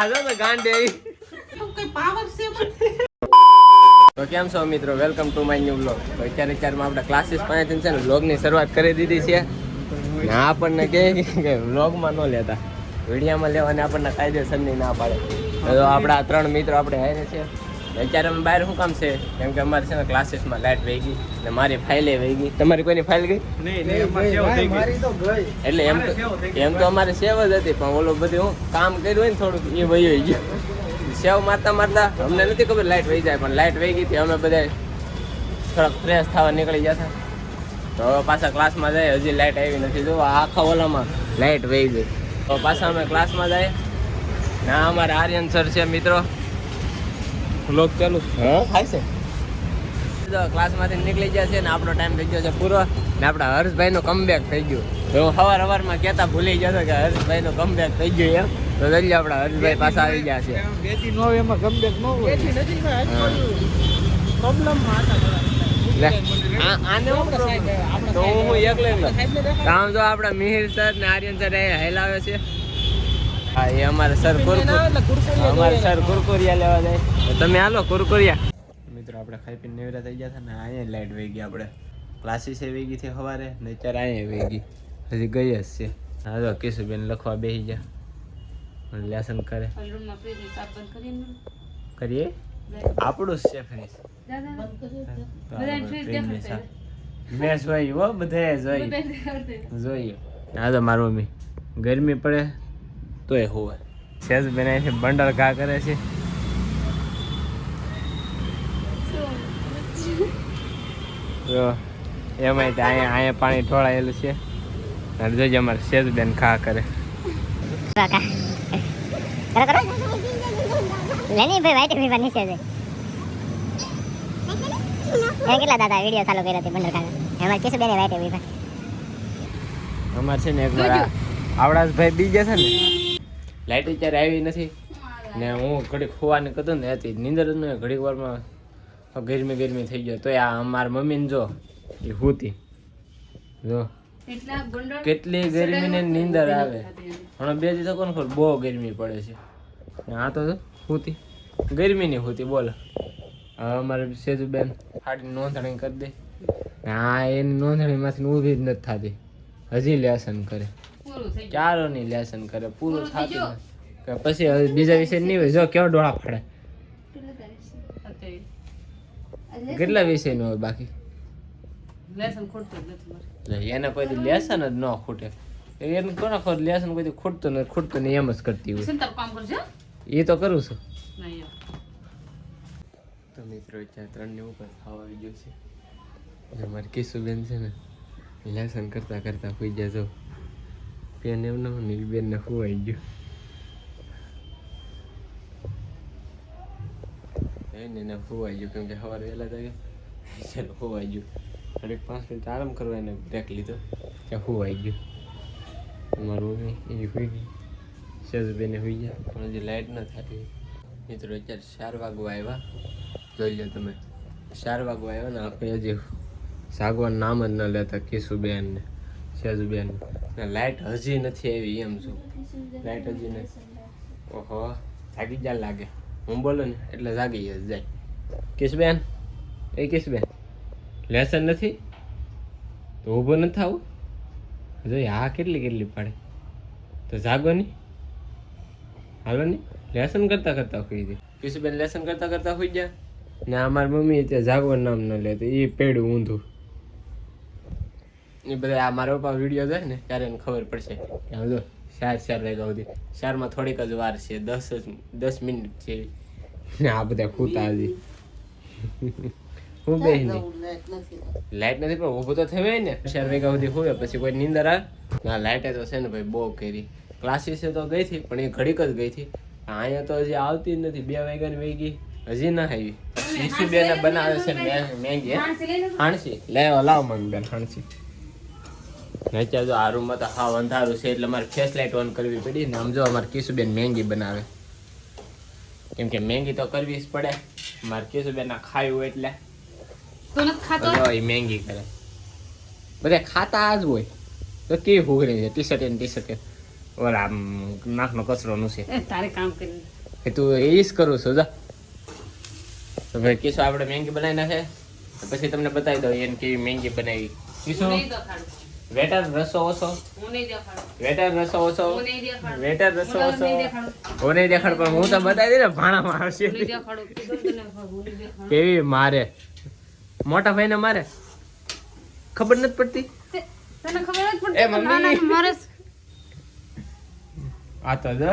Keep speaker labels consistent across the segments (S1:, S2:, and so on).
S1: આજો તો ગાંડે.
S2: કઈ પાવર છે
S1: તો કેમ છો મિત્રો? Welcome to my new blog તો અત્યારે અત્યારમાં આપણે ક્લાસીસ પાસેથી છે ને વ્લોગની શરૂઆત કરી દીધી છે. ને આપણને કહે કે વ્લોગમાં ન લેતા. વિડીયામાં લેવાને આપણને કાયદેસરની ના પાડે. તો આપણા ત્રણ મિત્રો આપણે હારે છે. અત્યારે અમે બહાર શું કામ છે? કેમ કે અમારે છે ને ક્લાસીસમાં લાઇટ વહી ગઈ ને મારી ફાઇલે વહી ગઈ. તમારી કોઈની ફાઇલ ગઈ? એટલે એમ તો એમ તો અમારે સેવ જ હતી પણ ઓલું બધું હું કામ કર્યું હોય ને થોડુંક એ વહી ગયું. સેવ મારતા મારતા અમને નથી ખબર લાઇટ વહી જાય પણ લાઇટ વહી ગઈ હતી અમે બધા થોડાક ફ્રેશ થવા નીકળી ગયા હતા. તો હવે પાછા ક્લાસમાં જાય હજી લાઇટ આવી નથી. જો આખા ઓલામાં લાઇટ વહી ગઈ. તો પાછા અમે ક્લાસમાં જાય. ના અમારા આર્યન સર છે મિત્રો. લોક ચાલુ હા? થાય છે? તો ક્લાસમાંથી નીકળી ગયા છે ને આપણો ટાઈમ થઈ ગયો છે પૂરો. ને આપણા હર્ષભાઈનો કમબેક થઈ ગયું. તો સવાર સવારમાં કહેતા ભૂલી ગયો કે કે હર્ષભાઈનો કમબેક થઈ ગયો એમ. તો જલ્દી આપણા હર્ષભાઈ પાછા આવી ગયા છે. આને શું problem? તો હું હું એકલો આમ જો આપણા મિહિર સર ને આર્યન સર અહીંયા હેલાવે છે. હા એ અમારે સર અમારે સર કુરકુરિયા લેવા જાય. તમે હાલો કુરકુરિયા. મિત્રો આપણે ખાઈ પીને નેવરા થઈ ગયા હતા ને અહીંયા લાઈટ વહી ગઈ આપણે. ક્લાસીસ એ વહી ગઈ છે સવારે ને અત્યારે અહીંયા વહી ગઈ. હજી ગઈ જ છે. હા તો કેશુબેન લખવા બેસી ગયા. લેસન કરે.
S3: રૂમમાં ફ્રીજની સાફ બંધ કરીને
S1: કરીએ? આપણું જ છે ફ્રીજ. મેં જોયું હો બધે જોયું. હા તો મારું મમ્મી. ગરમી પડે તોય હોવે. સેજ બેન છે બંડલ ઘા કરે છે. જો એમાંય તે અહીંયા અહીંયા પાણી ઢોળાયેલું છે. અને જોજે અમારે સેજ બેન ખા કરે.
S4: લેની ભાઈ વાઈટ મી નીચે છે એ કેટલા દાદા વિડિયો ચાલુ કર્યો હતી બંદર કાકા એમાં કિસ બેને વાઈટ મી
S1: અમારે છે ને એક આવડાસ ભાઈ બીજા છે ને લાઈટ અત્યારે આવી નથી. ને હું ઘડીક ખોવાની કતું ને હતી. નીંદર જ નહીં ઘડીક વારમાં ગરમી ગરમી થઈ ગયો. તોય આ અમારા મમ્મીને જો એ હુતી. જો. કેટલી ગરમી ને નીંદર આવે. હમણાં બે દિવસ કોણ ખબર બહુ ગરમી પડે છે. ને આ તો હુતી. ગરમી ગરમીની હુતી બોલો. હવે અમારે સેજુબેન હાડી નોંધણી કરી દે. હા એની નોંધણીમાંથી ઊભી જ નથી થતી. હજી લેસન કરે.
S3: પૂરું
S1: ની લેસન કરે પૂરું થતું કે પછી હવે બીજા વિષય નહીં હોય. જો કેવો ડોળા ફાડે. કેટલા વિષય વિષયનું હોય બાકી?
S3: લેસન ખોટતું જ નથી
S1: એને કોઈ લેસન જ ન ખૂટે. એને કોને ખબર લેસન કોઈ ખૂટતું નથી ખૂટતું નહીં એમ જ કરતી હોય. એ તો કરું છું. તો મિત્રો ત્યાં ત્રણની ઉપર ખાવા આવી ગયો છે. મારી કિશુબેન છે ને લેસન કરતા કરતા હોઈ ગયા પેન એમ ન ને બેનને હોવાઈ ગયું? એને એને હોવાઈ ગયું? કેમ કે સવારે વહેલા થાય ચાલો હોવાઈ ગયું? ઘડીક પાંચ મિનિટ આરામ કરવા એને બ્રેક લીધો. ત્યાં હોવાઈ ગયું? મારું મમ્મી એ હોઈ ગઈ સેજબેને હોઈ ગયા. પણ હજી લાઇટ ન થતી. મિત્રો અત્યારે ચાર વાગવા આવ્યા. જોઈ લો તમે. ચાર વાગવા આવ્યા ને આપણે હજી સાગવાનું નામ જ ન લેતા કિશુબેન ને સેજુબેન ને લાઇટ હજી નથી આવી એમ છું લાઇટ હજી નથી. ઓહો જાગી જાય લાગે. હું બોલું ને, એટલે જાગી જાય. કિશબેન, એ કિશબેન, લેસન નથી? તો ઊભો નથી થવું જોઈએ હા કેટલી કેટલી પાડે. તો જાગો નહીં હાલો નહીં લેસન કરતાં કરતાં ખુઈ જાય. કિશબેન, લેસન કરતા કરતાં ખુઈ ગયા? ને, અમારી મમ્મી ત્યાં જાગવાનું નામ ન લે તો એ પેડું ઊંધું. એ બધા આ મારા પપ્પા વીડિયો જોય ને ત્યારે એને ખબર પડશે કે શહેર ચાર ચાર વાગ્યા સુધી. ચારમાં થોડીક જ વાર છે દસ જ દસ મિનિટ જેવી ને આ બધા ખૂતા હજી. હું બે લાઈટ નથી પણ ઊભો તો થયો ને ચાર વાગ્યા સુધી હોય પછી કોઈ નીંદર આવે. ના લાઈટે તો છે ને ભાઈ બહુ કરી. ક્લાસીસે તો ગઈ હતી પણ એ ઘડીક જ ગઈ હતી. અહીંયા તો હજી આવતી જ નથી બે વાગ્યાની વહી ગઈ. હજી ના આવી. ઈસુ બેને બનાવે છે મે- મેં હે?
S3: માણસે લઈ લો.
S1: હાણસી લે લાવ મને બેન હાણસી નચા જો આ રૂમમાં તો હાવ અંધારું છે એટલે મારે ફેસ લાઇટ ઓન કરવી પડી ને આમ જો અમારે કેશુબેન મેંગી બનાવે. કેમ કે મેંગી તો કરવી જ પડે. મારે કેશુબેન ના ખાયું એટલે. એ મેંગી કરે. બધા ખાતા જ હોય. તો કે હુગણી છે? ટી શર્ટ ટી શર્ટ ઓલા આમ નાકનો કચરો નું છે.
S3: તારે કામ કરી
S1: તું એ જ કરું છું જા. તો ભાઈ કિસો આપણે મેંગી બનાવી નાખે? પછી તમને બતાવી દઉં એને કેવી મેંગી બનાવી.
S3: દેખાડું
S1: વેટર રસો ઓછો? વેટર રસો ઓછો? વેટર રસો ઓછો? હું નહીં દેખાડ પણ હું તો બતાવી દઈ ને ભાણામાં આવશે. કેવી મારે? મોટા ભાઈને મારે? ખબર નથી પડતી?
S3: તને ખબર જ
S1: એ મમ્મી.
S3: ના ના મારે
S1: આ તો જો.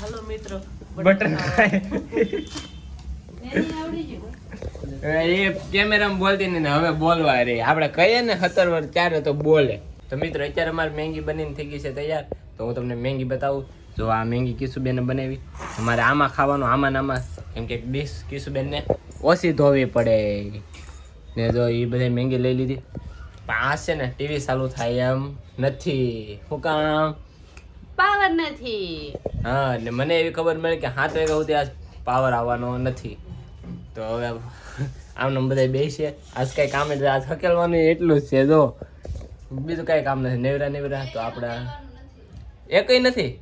S2: હાલો મિત્રો.
S1: બટન ખાય. એ કેમેરામાં બોલતી નહીં ને હવે બોલવા રે. આપણે કહીએ ને સત્તર વર્ષ ત્યારે તો બોલે. તો મિત્રો અત્યારે અમારે મેંગી બનીને થઈ ગઈ છે તૈયાર. તો હું તમને મેંગી બતાવું. જો આ મેંગી કિશુબેને બનાવી. અમારે આમાં ખાવાનું આમાં આમાં. કેમ કે ડીશ કિશુબેનને ઓછી ધોવી પડે. ને જો એ બધી મેંગી લઈ લીધી. પણ આ છે ને ટીવી ચાલુ થાય એમ નથી. શું કામ?
S3: પાવર નથી.
S1: હા એટલે મને એવી ખબર મળી કે હાથ વાગ્યા સુધી આ પાવર આવવાનો નથી. તો હવે આમને બધા બેસીએ આજ કઈ કામ જ આજ હકેલવાનું એટલું જ છે જો. બીજું કઈ કામ નથી. નેવરા નેવરા તો આપણે એ કઈ નથી.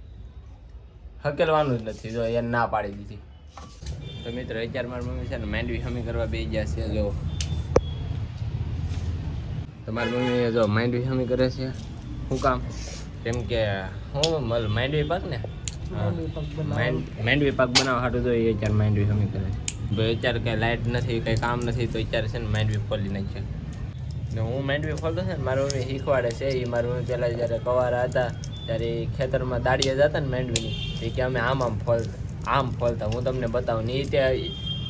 S1: હકેલવાનું જ નથી જો એને ના પાડી દીધી. તો મિત્રો અત્યારે મારી મમ્મી છે ને માંડવી હમી કરવા બે ગયા છે જો. તમારી મમ્મી જો માંડવી હમી કરે છે. શું કામ? કેમ કે હું મલ માંડવી પાક ને. માંડવી પાક બનાવવા. હાટું તો એ અત્યારે માંડવી હમી કરે ભાઈ અત્યારે કંઈ લાઇટ નથી, કંઈ કામ નથી, તો અત્યારે છે ને માંડવી ખોલી નાખશે ને હું માંડવી ખોલતો છે ને, મારું મમ્મી શીખવાડે છે. એ મારું મમ્મી પહેલાં જ્યારે કવારા હતા, ત્યારે એ ખેતરમાં દાડીએ જતા ને માંડવીની એ કે અમે આમ આમ ફોલતા આમ ફોલતા. હું તમને બતાવું ને એ ત્યાં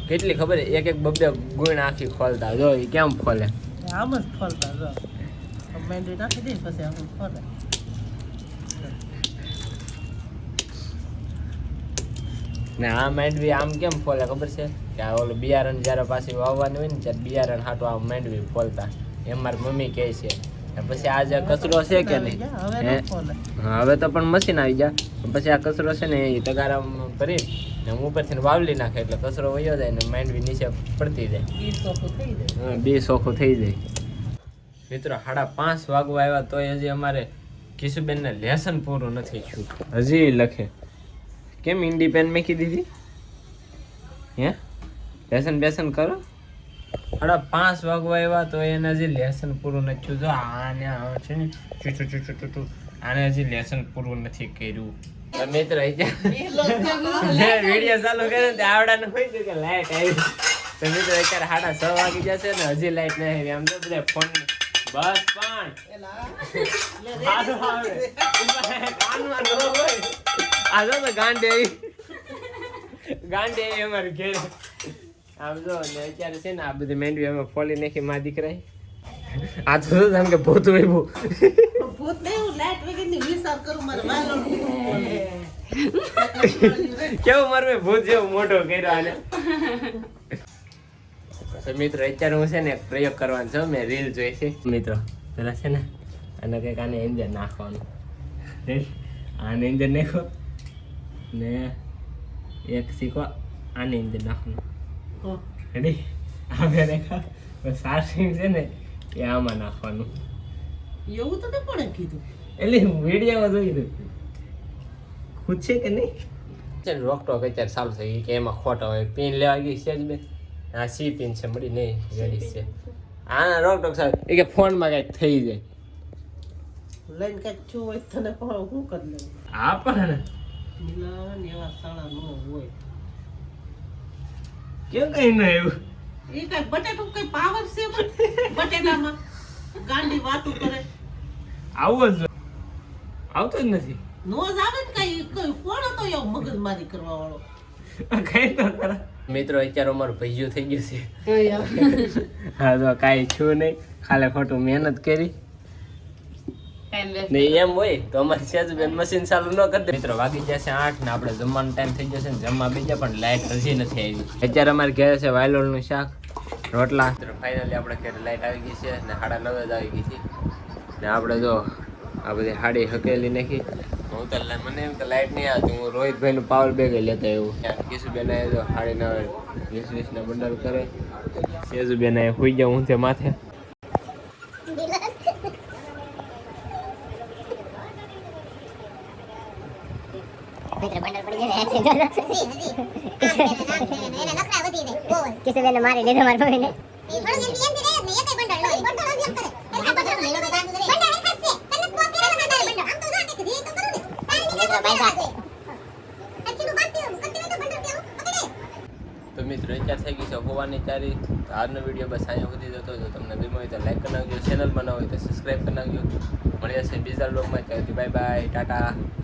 S1: કેટલી ખબર એક એક બબે ગુણ આખી ખોલતા. જો એ કેમ ખોલે?
S2: આમ જ ખોલતા જો. મેંદી નાખી દે પછી આમ ફરે
S1: ને આ માંડવી આમ કેમ ફોલે ખબર છે? કે આ ઓલું બિયારણ જ્યારે પાછી વાવવાનું હોય ને ત્યારે બિયારણ હાટું આમ માંડવી ફોલતા. એમ મારી મમ્મી કહે છે. પછી આ જે કચરો છે કે નહીં?
S2: હવે
S1: હે? હા હવે તો પણ મશીન આવી ગયા. પછી આ કચરો છે ને એ તગારામ ભરી ને ઉપરથી વાવલી નાખે એટલે કચરો વયો જાય ને માંડવી નીચે પડતી જાય.
S2: જાય.
S1: હા, બે સોખું થઈ જાય. મિત્રો સાડા પાંચ વાગવા આવ્યા તોય હજી અમારે કિશુબેનને લેસન પૂરું નથી થયું. હજી લખે. કેમ ઇન્ડિપેન્ડ મેકી દીધી હે? લેસન બેસન કરો. અડા પાંચ વાગવા આવ્યા તો એને હજી લેસન પૂરું નથી થયું. જો આને આ છે ને ચૂચું ચૂચું ચુ ચુ ચુ ચુ. આને હજી લેસન પૂરું નથી કર્યું. મિત્ર મિત્રો વીડિયો ચાલુ કર્યો ને આવડાને હોય છે કે લાઈટ આવી. તો મિત્રો અત્યારે સાડા છ વાગી જશે ને હજી લાઈટ નહીં આવી. આમ તો બધા ફોન બસ પણ. કાનમાં ન હોય. આ જો તો ગાંડે ગાંડે અમારે ઘેર. આમ જો ને અત્યારે છે ને આ બધી મેંડવી અમે ફોલી નાખી માં દીકરા આ તો શું કે ભૂત વહેવું
S2: ભૂત નહીં લાઈટ વગરની વિચાર કરું મારે વાલો
S1: કેવું મારું ભૂત જેવો મોટો કર્યો આને? મિત્રો અત્યારે હું છે ને એક પ્રયોગ કરવાનો છું મેં રીલ જોઈ છે. મિત્રો પેલા છે ને અને કંઈક આને એન્જર નાખવાનું? આને એન્જર નાખો. ને એક શીખો આને એન્જર નાખવાનું રેડી આ બે રેખા સાર્સિંગ છે ને એ આમાં નાખવાનું
S2: એવું તો નહીં કોણે કીધું
S1: એટલે મીડિયામાં જોઈ હતું ખુદ છે કે નહીં ને રોકટોક અત્યારે ચાલુ થઈ કે એમાં ખોટો હોય પિન લેવા ગઈ છે જ બે આ સી પિન છે મળી નહીં રેડી છે આના રોકટોક સાહેબ એ કે ફોનમાં કંઈક થઈ જાય
S2: લઈને કાંઈક છું હોય તને પણ હું કરી લઉં
S1: આ પણ
S2: મિલાવે ને એવા સાળા ન હોય.
S1: કેમ કઈ ન એવું
S2: એ કઈ બટેટું કઈ પાવર છે? બટેટામાં. ગાંડી વાતું કરે.
S1: આવો જ આવતો જ નથી.
S2: નોજ આવે ને કઈ કઈ કોણ હતો એવો મગજમારી કરવા વાળો?
S1: કઈ તો ખરા મિત્રો અત્યારે અમારું ભૈયું થઈ ગયું છે. હા તો કાંઈ છું નહીં. ખાલી ખોટું મહેનત કરી.
S3: ટાઈમ વેસ્ટ
S1: ને એમ હોય તો અમારી સેજબેન મશીન ચાલુ ન કરી દે. મિત્રો વાગી જશે આઠ ને આપણે જમવાનો ટાઈમ થઈ જશે ને જમવા બીજા પણ લાઈટ હજી નથી આવી. અત્યારે અમારે ઘેર છે વાયલોળનું શાક રોટલા. ફાઇનલી આપણે ઘરે લાઈટ આવી ગઈ છે ને સાડા નવે જ આવી ગઈ છે. ને આપણે જો આ બધી હાડી હકેલી નાખી. હું તો મને એમ તો લાઈટ નહીં આવતી. હું રોહિતભાઈનું પાવર બેગ લેતા એવું કિશુબેન એ તો હાડી ના વીસ વીસના બંડલ કરે. સેજુબેન એ સુઈ જાઉં હું તે માથે.
S4: કિશુબેન મારી લીધો મારા મમ્મીને.
S1: તો મિત્રો અત્યારે થઈ ગઈ છે હોવાની ચારી તો આજનો વીડિયો બસ અહીંયા સુધી જતો તો તમને ગમ્યો હોય તો લાઈક કરી નાખજો. ચેનલ બનાવો હોય તો સબસ્ક્રાઈબ કરી નાખજો. મળ્યા છે બીજા બ્લોગમાં ત્યારથી બાય બાય ટાટા.